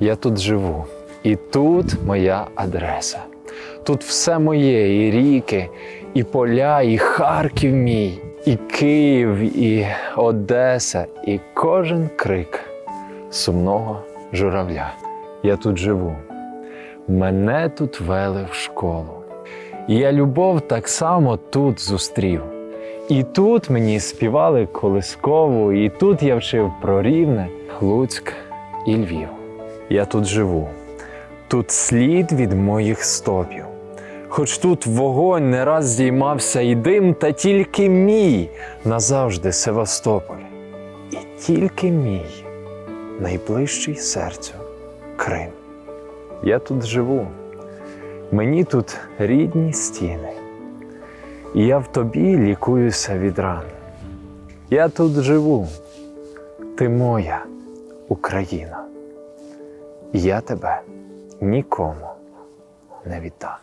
Я тут живу, і тут моя адреса. Тут все моє, і ріки, і поля, і Харків мій, і Київ, і Одеса, і кожен крик сумного журавля. Я тут живу. Мене тут вели в школу. І я любов так само тут зустрів. І тут мені співали колискову, і тут я вчив про Рівне, Луцьк і Львів. Я тут живу, тут слід від моїх стопів. Хоч тут вогонь не раз здіймався і дим, та тільки мій назавжди Севастополь. І тільки мій найближчий серцю Крим. Я тут живу, мені тут рідні стіни, і я в тобі лікуюся від ран. Я тут живу, ти моя Україна. Я тебе нікому не віддам.